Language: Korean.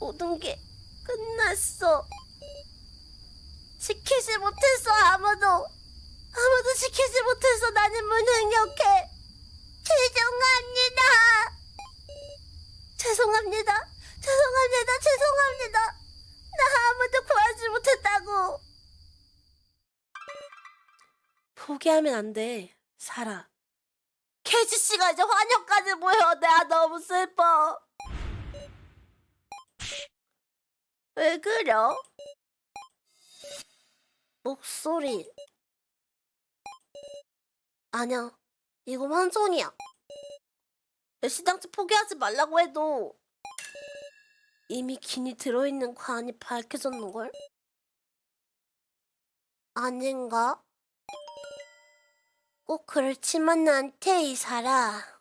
모든 게 끝났어. 지키지 못했어 아무도. 아무도 지키지 못해서 나는 무능력해. 죄송합니다. 죄송합니다. 죄송합니다. 죄송합니다. 나 아무도 구하지 못했다고. 포기하면 안 돼. 살아. 케이지 씨가 이제 환영까지 모여. 내가 너무 슬퍼. 왜 그려? 목소리. 아니야. 이건 환송이야. 시당초 포기하지 말라고 해도 이미 긴이 들어있는 관이 밝혀졌는걸? 아닌가? 꼭 그렇지만은 않대, 이사라.